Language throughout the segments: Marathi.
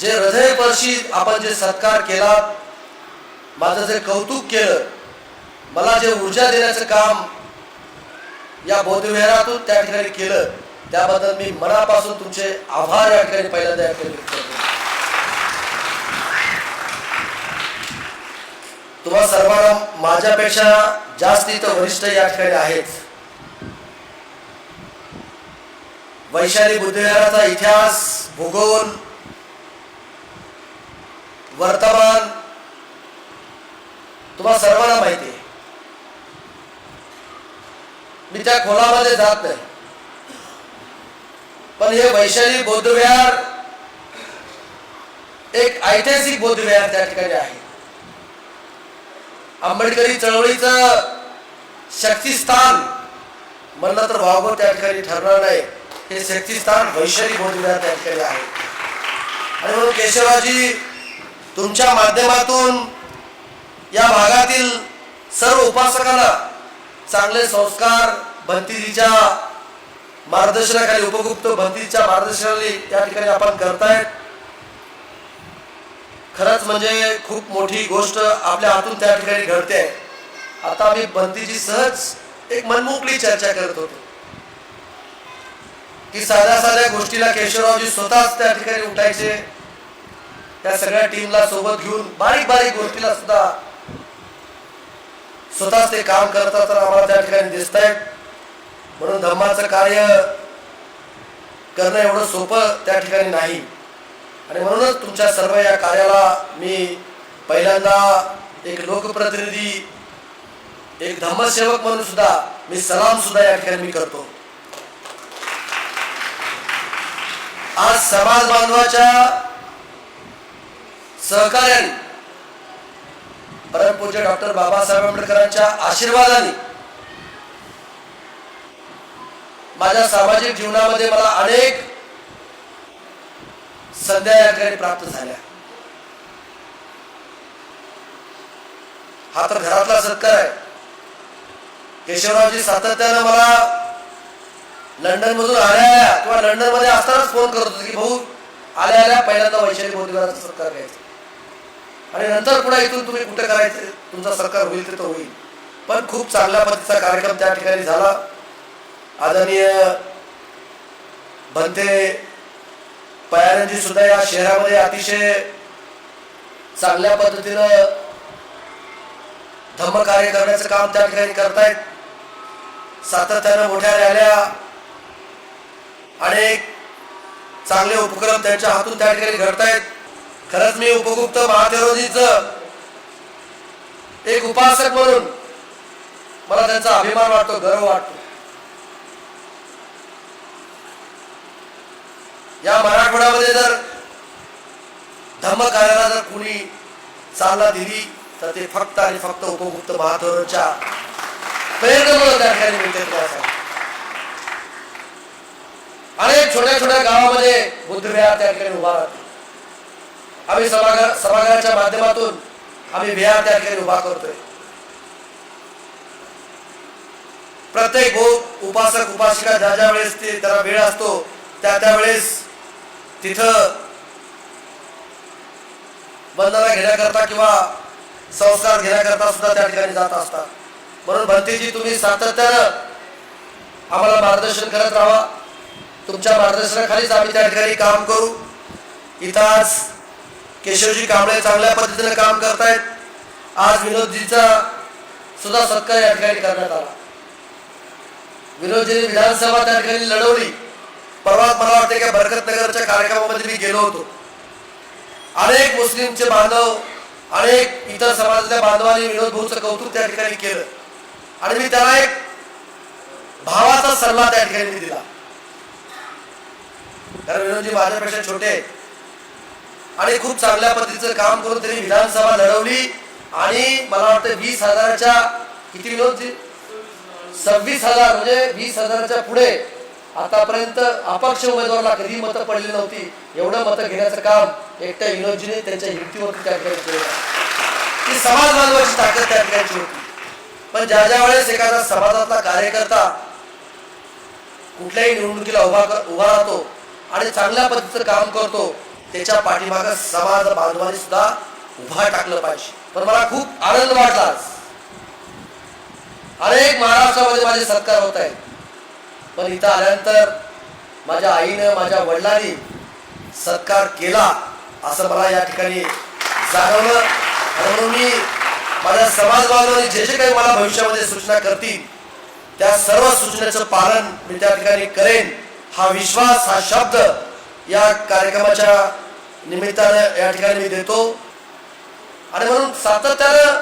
जे हृदयपर्शी आपण जे सत्कार केला माझं जे कौतुक केलं मला जे ऊर्जा देण्याचं काम या बोधविहारातून त्या ठिकाणी केलं त्याबद्दल मी मनापासून तुमचे आभार या ठिकाणी पहिल्यांदा या ठिकाणी व्यक्त करतो. तुम्हा सर्वांना माझ्यापेक्षा जास्त इथं वरिष्ठ या ठिकाणी आहेत. वैशाली बुद्धविहाराचा इतिहास भूगोल वर्तमान तुम्हाला सर्वांना माहिती आहे. मी त्या खोलामध्ये जात नाही. पण हे वैशाली बौद्धविहार एक ऐतिहासिक बौद्धविहार त्या ठिकाणी आहे. आंबेडकरी चळवळीचं शक्तिस्थान म्हणलं तर भावभाव त्या ठिकाणी ठरणार नाही. हे शक्तिस्थान वैशाली बौद्धविहार त्या ठिकाणी आहे. आणि म्हणून केशवाजी तुमच्या माध्यमातून या भागातील सर्व उपासकांना चांगले संस्कार भंतीजीच्या मार्गदर्शनाखाली उपगुप्त भंतीच्या मार्गदर्शनाने या ठिकाणी आपण करतायत. खरंच म्हणजे खूप मोठी गोष्ट आपल्या हातून त्या ठिकाणी घडते. आता आम्ही भंतीजी सहज एक मनमोकळी चर्चा करत होतो. की साध्या साध्या गोष्टीला केशवरावजी स्वतःच त्या ठिकाणी उठायचे. त्या सगळ्या टीमला सोबत घेऊन बारीक बारीक गोष्टीला सुद्धा स्वतःच ते काम करतात तर आम्हाला त्या ठिकाणी दिसत आहेत म्हणून धम्माचं कार्य करणं एवढं सोपं त्या ठिकाणी नाही. आणि म्हणूनच तुमच्या सर्व या कार्याला मी पहिल्यांदा एक लोकप्रतिनिधी एक धम्मसेवक म्हणून सुद्धा मी सलाम सुद्धा या ठिकाणी मी करतो. आज समाज बांधवाच्या सहकार्याने. परमपूज्य डॉक्टर बाबासाहेब आंबेडकरांच्या आशीर्वादाने. माझ्या सामाजिक जीवनामध्ये मला अनेक संध्या या ठिकाणी प्राप्त झाल्या. हा तर घरातला सत्कार आहे. केशवरावजी सातत्यानं मला लंडन मधून आल्या आल्या किंवा लंडनमध्ये असतानाच फोन करत होते की भाऊ आल्या आल्या पहिल्यांदा वैशाली बौद्धिकाराचा सत्कार घ्यायचा. आणि नंतर पुन्हा इथून तुम्ही कुठे करायचे? तुमचा सरकार होईल तिथं तर होईल. पण खूप चांगल्या पद्धतीचा कार्यक्रम त्या ठिकाणी झाला. आदरणीय भंते पयानंदी सुद्धा या शहरामध्ये अतिशय चांगल्या पद्धतीनं धम्म कार्य करण्याचं काम त्या ठिकाणी करतायत. सातत्यानं मोठ्या रॅल्या अनेक चांगले उपक्रम त्यांच्या हातून त्या ठिकाणी घडतायत. खरंच मी उपगुप्त महादेवजीच एक उपासक म्हणून मला त्यांचा अभिमान वाटतो गर्व वाटतो. या मराठवाड्यामध्ये जर धम्म कार्याला जर कुणी चालना दिली तर ते फक्त आणि फक्त उपगुप्त महादेवांच्या प्रेरणेमुळे त्या ठिकाणी मिळते अनेक छोट्या छोट्या गावामध्ये बुद्धविहार त्या ठिकाणी उभा राहते आम्ही सभागार सभागृहाच्या माध्यमातून आम्ही विहार त्या ठिकाणी उभा करतोय. प्रत्येक भोग उपासक उपासिका ज्या ज्या वेळेस ते त्याला वेळ असतो त्या त्यावेळेस तिथं वंदना घेण्याकरता किंवा संस्कार घेण्याकरता सुद्धा त्या ठिकाणी जात असतात. म्हणून भंतीजी तुम्ही सातत्यानं आम्हाला मार्गदर्शन करत राहा. तुमच्या मार्गदर्शनाखालीच आम्ही त्या ठिकाणी काम करू. इथं आज केशवजी कांबळे चांगल्या पद्धतीने काम करतायत. आज विनोदजीचा सुद्धा सत्कार या ठिकाणी करण्यात आला. विनोदजीने विधानसभा त्या ठिकाणी लढवली. परवा मला वाटते की बरकतनगरच्या कार्यक्रमामध्ये मी गेलो होतो. अनेक मुस्लिमचे बांधव अनेक इतर समाजातल्या बांधवांनी विनोद भाऊचं कौतुक त्या ठिकाणी केलं. आणि मी त्याला एक भावाचा सल्ला त्या ठिकाणी दिला. कारण विनोदजी माझ्यापेक्षा छोटे आहेत. आणि खूप चांगल्या पद्धतीचं काम करून त्यांनी विधानसभा लढवली. आणि मला वाटतं वीस हजाराच्या किती विनोदजी सव्वीस हजार म्हणजे वीस हजाराच्या पुढे आतापर्यंत अपक्ष उमेदवाराला कधी मतं पडली नव्हती एवढं मतं घेण्याचं काम एकट्या विनोदजीने त्यांच्या युक्तीवरती त्या ठिकाणी केलं ती समाज बांधवाची ताकद त्या ठिकाणची होती. पण ज्या ज्या वेळेस एखादा समाजातला कार्यकर्ता कुठल्याही निवडणुकीला उभा उभा राहतो आणि चांगल्या पद्धतीचं काम करतो त्याच्या पाठीमागं समाज बांधवांनी सुद्धा उभा टाकलं पाहिजे. पण मला खूप आनंद वाटला अनेक महाराष्ट्रामध्ये माझे सत्कार होत आहेत. पण इथं आल्यानंतर माझ्या आईनं माझ्या वडिलांनी सत्कार केला असं मला या ठिकाणी जाणवलं. म्हणून मी माझ्या समाज बांधवांनी जे जे काही मला भविष्यामध्ये सूचना करतील त्या सर्व सूचनेचं पालन मी त्या ठिकाणी करेन. हा विश्वास हा शब्द या कार्यक्रमाच्या निमित्तानं या ठिकाणी मी देतो. आणि म्हणून सातत्यानं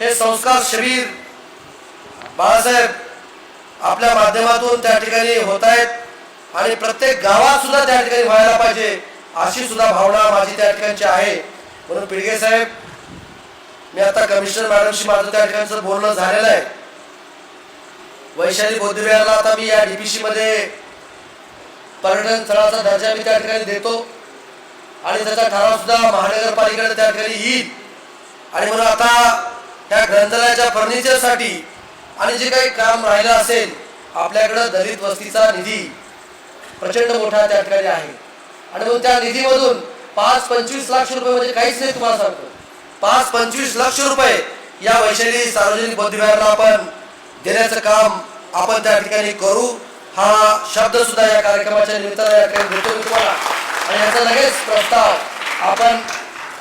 हे संस्कार शरीर बाळासाहेब आपल्या माध्यमातून त्या ठिकाणी होत आहेत. आणि प्रत्येक गावात सुद्धा त्या ठिकाणी व्हायला पाहिजे अशी सुद्धा भावना माझी त्या ठिकाणची आहे. म्हणून पिडगे साहेब मी आता कमिशनर मॅडमशी माझं त्या ठिकाणचं बोलणं झालेलं आहे. वैशाली बौद्धविहारला आता मी या डीपीसी मध्ये पर्यटन स्थळाचा दर्जा मी त्या ठिकाणी देतो. आणि त्याचा ठराव सुद्धा महानगरपालिकेने त्या ठिकाणी येईल आणि म्हणून आता त्या ग्रंथालयाच्या फर्निचरसाठी आणि जे काही काम राहिलं असेल आपल्याकडं दलित वस्तीचा निधी प्रचंड मोठा त्या ठिकाणी आहे. आणि म्हणून त्या निधीमधून पाच पंचवीस लाख रुपये म्हणजे काहीच नाही तुम्हाला सांगतो. पाच पंचवीस लक्ष रुपये या वैशाली सार्वजनिक बौद्धविहारला आपण देण्याचं काम आपण त्या ठिकाणी करू. हा शब्द सुद्धा या कार्यक्रमाच्या निमित्तानं या ठिकाणी देतो आणि याचा लगेच प्रस्ताव आपण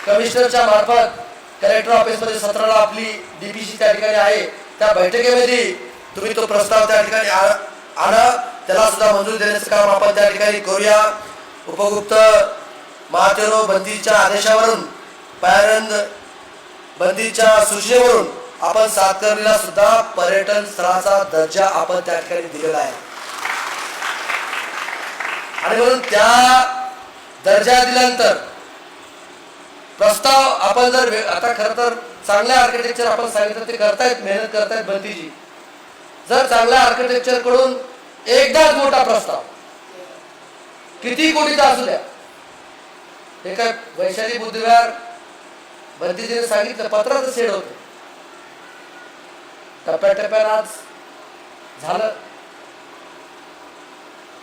कमिशनरच्या मार्फत कलेक्टर ऑफिसमध्ये सत्राला आपली डीपीसी त्या ठिकाणी आहे. त्या बैठकीमध्ये तुम्ही तो प्रस्ताव त्या ठिकाणी आणा त्याला सुद्धा मंजुरी देण्याचं काम आपण त्या ठिकाणी करूया. उपगुप्त महातेरो बंदीच्या आदेशावरून पायरंद बंदीच्या सूचनेवरून आपण सातकर्णीला सुद्धा पर्यटन स्थळाचा दर्जा आपण त्या ठिकाणी दिलेला आहे. आणि म्हणून त्या दर्जा दिल्यानंतर प्रस्ताव आपण जर आता खर तर चांगल्या आर्किटेक्चर आपण सांगितलं ते करतायत मेहनत करतायत बंदीची जर चांगल्या आर्किटेक्चरकडून एकदाच मोठा प्रस्ताव किती कोटीचा असू द्या. हे काय वैशाली बुद्धविहार भंतीजीने सांगितलं पत्राचं सेड होतं. टप्प्याटप्प्यानं आज झालं.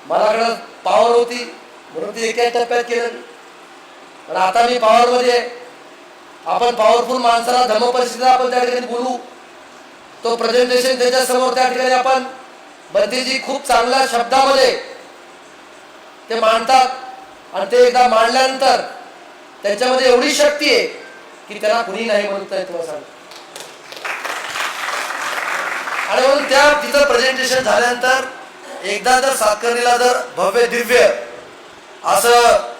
मलाकडं पॉवर होती. म्हणून ती एका टप्प्यात केलं. पण आता मी पॉवरमध्ये आपण पॉवरफुल माणसाला धर्म परिस्थितीला आपण त्या ठिकाणी बोलू. तो प्रेझेंटेशन त्याच्यासमोर त्या ठिकाणी आपण बंदीजी खूप चांगल्या शब्दामध्ये ते मांडतात. आणि ते एकदा मांडल्यानंतर त्यांच्यामध्ये एवढी शक्ती आहे की त्याला कुणी नाही म्हणत येत तुम्हाला सांगतो. आणि म्हणून त्या तिथं प्रेझेंटेशन झाल्यानंतर एकदा जर सातकर्णीला जर भव्य दिव्य असं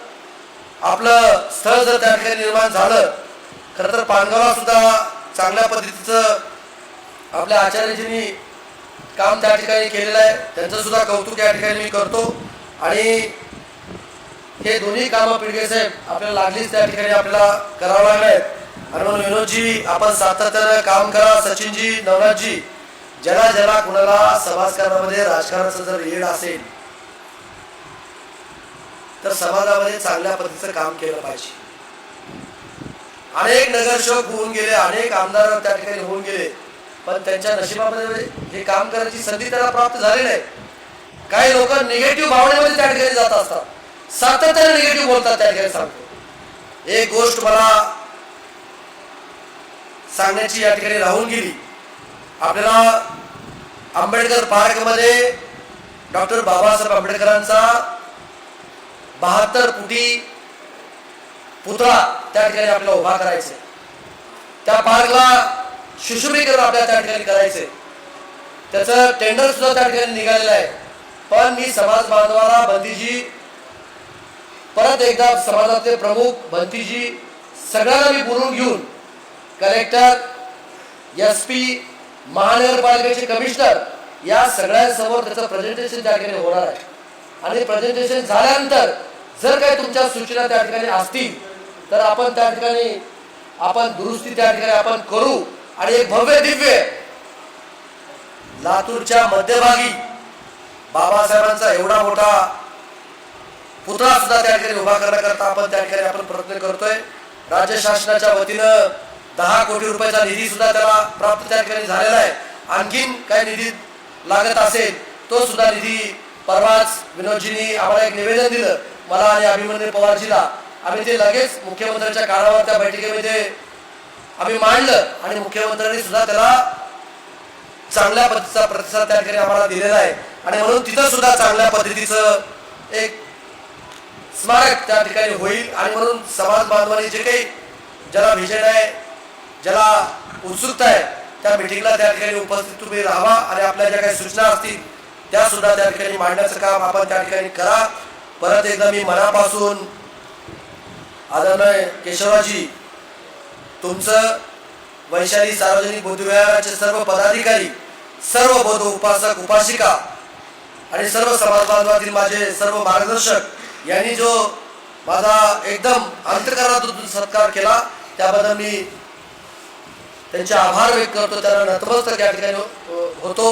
आपलं स्थळ जर त्या ठिकाणी निर्माण झालं खरं तर पानगावला सुद्धा चांगल्या पद्धतीचं आपल्या आचार्यजींनी काम त्या ठिकाणी केलेलं आहे. त्यांचं सुद्धा कौतुक या ठिकाणी मी करतो. आणि हे दोन्ही कामं पिडगे साहेब आपल्याला लागलीच त्या ठिकाणी आपल्याला करावं लागणार आहेत आणि म्हणून विनोदजी आपण सातत्यानं काम करा. सचिनजी नवनाथजी ज्याला ज्याला कुणाला समाजकारणामध्ये राजकारणाचं जर येड असेल तर समाजामध्ये चांगल्या पद्धतीचं काम केलं पाहिजे. अनेक नगरसेवक होऊन गेले अनेक आमदार त्या ठिकाणी होऊन गेले. पण त्यांच्या नशिबामध्ये म्हणजे हे काम करायची संधी त्याला प्राप्त झाली नाही. काही लोक निगेटिव्ह भावनेमध्ये त्या ठिकाणी जात असतात. सातत्याने निगेटिव्ह बोलतात त्या ठिकाणी सांगतो. एक गोष्ट मला सांगण्याची या ठिकाणी राहून गेली. आपल्याला आंबेडकर पार्कमध्ये डॉक्टर बाबासाहेब आंबेडकरांचा बहात्तर फुटी पुतळा त्या ठिकाणी आपल्याला उभा करायचे. त्या पार्कला शिशुमीकरण आपल्याला त्या ठिकाणी करायचे. त्याचं टेंडर सुद्धा त्या ठिकाणी निघालेलं आहे. पण मी समाज बांधवाला बंदीजी परत एकदा समाजातले प्रमुख बंदीजी सगळ्यांना मी बोलून घेऊन कलेक्टर एस पी महानगरपालिकेचे कमिशनर या सगळ्यांसमोर त्याचं प्रेझेंटेशन त्या ठिकाणी होणार आहे. आणि प्रेझेंटेशन झाल्यानंतर जर काही तुमच्या सूचना त्या ठिकाणी असतील तर आपण त्या ठिकाणी आपण दुरुस्ती त्या ठिकाणी आपण करू. आणि एक भव्य दिव्य लातूरच्या मध्यभागी बाबासाहेबांचा एवढा मोठा पुतळा सुद्धा त्या ठिकाणी उभा करण्याकरता आपण त्या ठिकाणी आपण प्रयत्न करतोय. राज्य शासनाच्या वतीनं दहा कोटी रुपयाचा निधी सुद्धा त्याला प्राप्त त्या ठिकाणी झालेला आहे. आणखीन काही निधी लागत असेल तो सुद्धा निधी परवाच विनोदजींनी आम्हाला एक निवेदन दिलं. मला आणि अभिमन्यू पवारजीला. आम्ही ते लगेच मुख्यमंत्र्यांच्या काळावर त्या बैठकीमध्ये आम्ही मांडलं आणि मुख्यमंत्र्यांनी सुद्धा त्याला चांगल्या पद्धतीचा प्रतिसाद त्या ठिकाणी आम्हाला दिलेला आहे. आणि म्हणून तिथं सुद्धा चांगल्या पद्धतीचं एक स्मारक त्या ठिकाणी होईल. आणि म्हणून समाज बांधवांनी जे काही ज्याला व्हिजन आहे ज्याला उत्सुकता आहे त्या मिटिंगला त्या ठिकाणी उपस्थित तुम्ही राहा आणि आपल्या ज्या काही सूचना असतील त्या सुद्धा त्या ठिकाणी मांडण्याचं काम आपण त्या ठिकाणी करा. परत एकदा मी मनापासून आदरणीय केशवराजी तुमचं वैशाली सार्वजनिक बुद्धविहाराचे सर्व पदाधिकारी सर्व बौद्ध उपासक उपासिका आणि सर्व समाज बांधवातील माझे सर्व मार्गदर्शक यांनी जो माझा एकदम अंतकरणातून सत्कार केला त्याबद्दल मी त्यांचे आभार व्यक्त करतो. त्यांना नतमस्तक या ठिकाणी होतो.